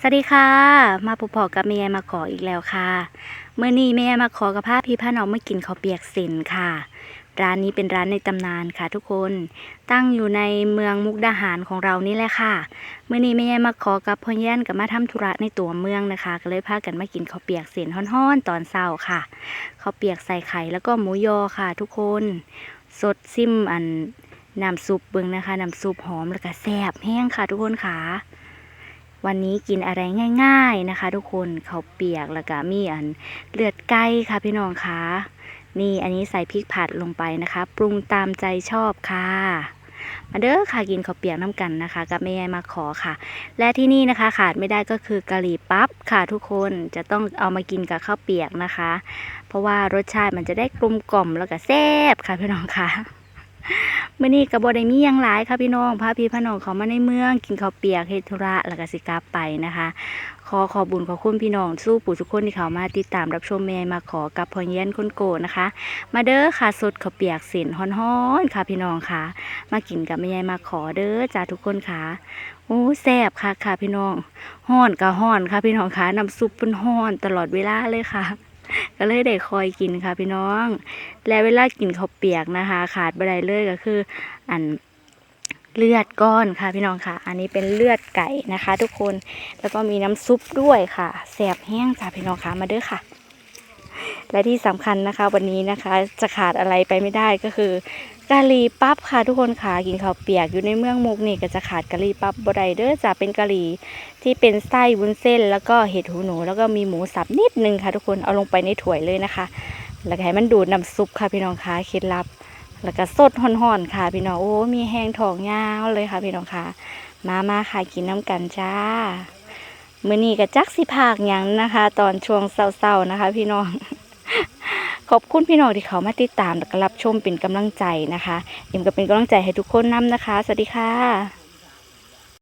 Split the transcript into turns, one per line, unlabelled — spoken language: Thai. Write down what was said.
สวัสดีค่ะ มาพบพอกับแม่มาขออีกแล้วค่ะ เมื่อนี้แม่มาขอกับพาพี่พาน้องมากินข้าวเปียกเสินค่ะ ร้านนี้เป็นร้านในตำนานค่ะ ทุกคนตั้งอยู่ในเมืองมุกดาหารของเรานี่แหละค่ะ เมื่อนี้แม่มาขอกับพ่อแย่นกับมาทำธุระในตัวเมืองนะคะ ก็เลยพากันมากินข้าวเปียกเสินฮ้อนๆ ตอนเช้าค่ะข้าวเปียกใส่ไข่แล้วก็หมูยอค่ะ ทุกคน สดซิมอันน้ำซุปเบิ่งนะคะน้ำซุปหอมแล้วก็แซ่บแห้งค่ะ ทุกคนค่ะ วันนี้กินอะไรง่าย ๆนะคะ ทุกคนเขาวเปียกแล้วก็มีอันเลือดไก่ค่ะพี่น้องคะนี่อันนี้ใส่พริกผัดลงไปนะคะ ปรุงตามใจชอบค่ะ มาเด้อค่ะกินข้าวเปียกน้ำกันนะคะ กับแม่มาขอค่ะ และที่นี่นะคะขาดไม่ได้ก็คือกะหรี่ปั๊บค่ะทุกคนจะต้องเอามากินกับข้าวเปียกนะคะ เพราะว่ารสชาติมันจะได้กลมกล่อมแล้วก็แซ่บค่ะพี่น้องค่ะ มื่อนี้กับบได้มีหยังหลายค่ะพี่น้องพาพี่พาน้องเขามาในเมือง กินข้าวเปียกเฮดธุระแล้วก็สิกลับไปนะคะ ขอขอบุญขอคุณพี่น้องสู้ปู่ทุกคนที่เขามาติดตามรับชมแม่มาขอกับพอเย็นคนโกนะคะ มาเด้อค่ะสดข้าวเปียกเส้นฮ้อนๆค่ะพี่น้องค่ะ มากินกับแม่ยายมาขอเด้อจ้าทุกคนค่ะโอ้แซ่บค่ะค่ะพี่น้องฮ้อนก็ฮ้อนค่ะพี่น้องค่ะน้ำซุปเป็นฮ้อนตลอดเวลาเลยค่ะ ก็เลยได้คอยกินค่ะพี่น้อง และเวลากินข้าวเปียกนะคะ ขาดบ่ได้เลยก็คือ อันเลือดก้อนค่ะพี่น้องค่ะ อันนี้เป็นเลือดไก่นะคะ ทุกคนแล้วก็มีน้ำซุปด้วยค่ะแสบแห้งจ้าพี่น้องค่ะมาเด้อค่ะ และที่สำคัญนะคะ วันนี้นะคะ จะขาดอะไรไปไม่ได้ก็คือ กะหรี่ปั๊บค่ะทุกคนค่ะกินข้าวเปียกอยู่ในเมืองมุกนี่ก็จะขาดกะหรี่ปั๊บบ่ได้เด้อจ้าเป็นกะหรี่ที่เป็นไส้วุ้นเส้น แล้วก็เห็ดหูหนู แล้วก็มีหมูสับนิดนึงค่ะ ทุกคนเอาลงไปในถ้วยเลยนะคะ แล้วให้มันดูดน้ำซุปค่ะพี่น้องค่ะเคล็ดลับ แล้วก็สดห่อนๆค่ะ พี่น้องโอ้มีแห้งทองยาวเลยค่ะ พี่น้องค่ะมามาค่ะกินน้ำกันจ้ามื้อนี้ก็จักสิภาคยังนะคะ ตอนช่วงเศร้าๆนะคะ พี่น้อง ขอบคุณพี่น้องที่เขามาติดตามและรับชมเป็นกำลังใจนะคะเอ็มก็เป็นกำลังใจให้ทุกคนนํนะคะ สวัสดีค่ะ